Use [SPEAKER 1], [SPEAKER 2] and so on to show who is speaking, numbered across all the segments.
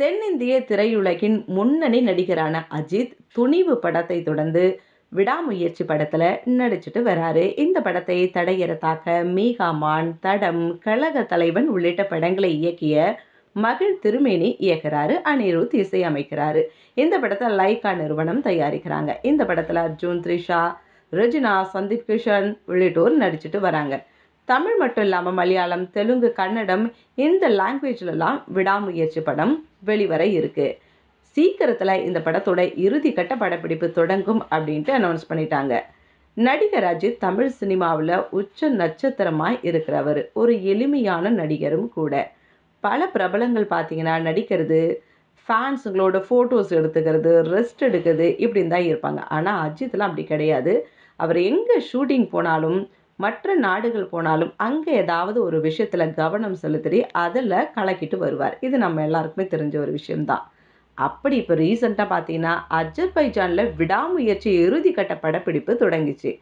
[SPEAKER 1] தென்னிந்திய திரையுலகின் முன்னணி நடிகரான அஜித் துணிவு படத்தை தொடர்ந்து விடாமுயற்சி படத்தில் நடிச்சிட்டு வராரு. இந்த படத்தை தடையற தாக்க மீகாமான் தடம் கழக தலைவன் உள்ளிட்ட படங்களை இயக்கிய மகிழ் திருமேனி இயக்குறாரு அனிருத் இசையமைக்கிறாரு. இந்த படத்தை லைகா நிறுவனம் தயாரிக்கிறாங்க. இந்த படத்தில் அர்ஜுன் த்ரிஷா ரெஜினா சந்தீப் கிஷன் உள்ளிட்டோர் நடிச்சிட்டு வராங்க. தமிழ் மட்டும் இல்லாமல் மலையாளம் தெலுங்கு கன்னடம் இந்த லாங்குவேஜ்லலாம் விடாமுயற்சி படம் வெளிவர இருக்கு. சீக்கிரத்தில் இந்த படத்தோட இறுதி கட்ட படப்பிடிப்பு தொடங்கும் அப்படின்ட்டு அனௌன்ஸ் பண்ணிட்டாங்க. நடிகர் அஜித் தமிழ் சினிமாவில் உச்ச நட்சத்திரமாக இருக்கிறவர். ஒரு எளிமையான நடிகரும் கூட. பல பிரபலங்கள் பார்த்தீங்கன்னா நடிக்கிறது ஃபேன்ஸுங்களோட ஃபோட்டோஸ் எடுத்துக்கிறது ரெஸ்ட் எடுக்கிறது இப்படின்னு தான் இருப்பாங்க. ஆனால் அஜித்லாம் அப்படி கிடையாது. அவர் எங்கே ஷூட்டிங் போனாலும் மற்ற நாடுகள் போனாலும் அங்கே ஏதாவது ஒரு விஷயத்தில் கவனம் செலுத்தி அதில் கலக்கிட்டு வருவார். இது நம்ம எல்லாருக்குமே தெரிஞ்ச ஒரு விஷயம்தான். அப்படி இப்போ ரீசெண்டாக பார்த்தீங்கன்னா அஜர்பைஜானில் விடாமுயற்சி இறுதி கட்ட படப்பிடிப்பு தொடங்கிச்சு.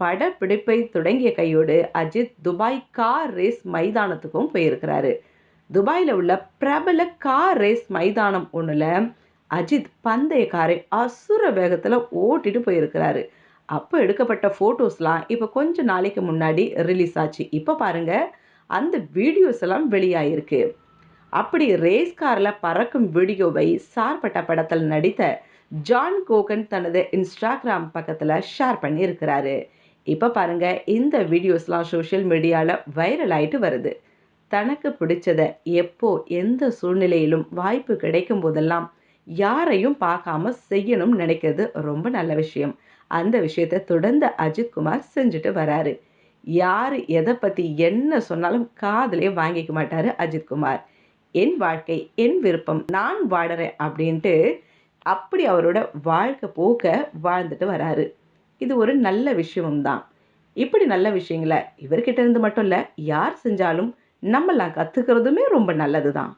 [SPEAKER 1] படப்பிடிப்பை தொடங்கிய கையோடு அஜித் துபாய் கார் ரேஸ் மைதானத்துக்கும் போயிருக்கிறாரு. துபாயில் உள்ள பிரபல கார் ரேஸ் மைதானம் ஒன்றில் அஜித் பந்தய காரை அசுர வேகத்தில் ஓட்டிட்டு போயிருக்கிறாரு. அப்போ எடுக்கப்பட்ட ஃபோட்டோஸ்லாம் இப்போ கொஞ்ச நாளைக்கு முன்னாடி ரிலீஸ் ஆச்சு. இப்போ பாருங்கள் அந்த வீடியோஸ் எல்லாம் வெளியாயிருக்கு. அப்படி ரேஸ் காரில் பறக்கும் வீடியோவை சார்பட்ட படத்தில் நடித்த ஜான் கோகன் தனது இன்ஸ்டாகிராம் பக்கத்தில் ஷேர் பண்ணியிருக்கிறாரு. இப்போ பாருங்க இந்த வீடியோஸ்லாம் சோஷியல் மீடியாவில் வைரல் ஆகிட்டு வருது. தனக்கு பிடிச்சத எப்போ எந்த சூழ்நிலையிலும் வாய்ப்பு கிடைக்கும் போதெல்லாம் யாரையும் பார்க்காம செய்யணும்னு நினைக்கிறது ரொம்ப நல்ல விஷயம். அந்த விஷயத்தை தொடர்ந்து அஜித் குமார் செஞ்சுட்டு வராரு. யார் எதை பற்றி என்ன சொன்னாலும் காதலே வாங்கிக்க மாட்டார் அஜித் குமார். என் வாழ்க்கை என் விருப்பம் நான் வாடுறேன் அப்படின்ட்டு அப்படி அவரோட வாழ்க்கை போக்க வாழ்ந்துட்டு வராரு. இது ஒரு நல்ல விஷயமும் தான். இப்படி நல்ல விஷயங்களை இவர்கிட்ட இருந்து மட்டும் இல்லை யார் செஞ்சாலும் நம்மளாம் கற்றுக்கிறதுமே ரொம்ப நல்லது தான்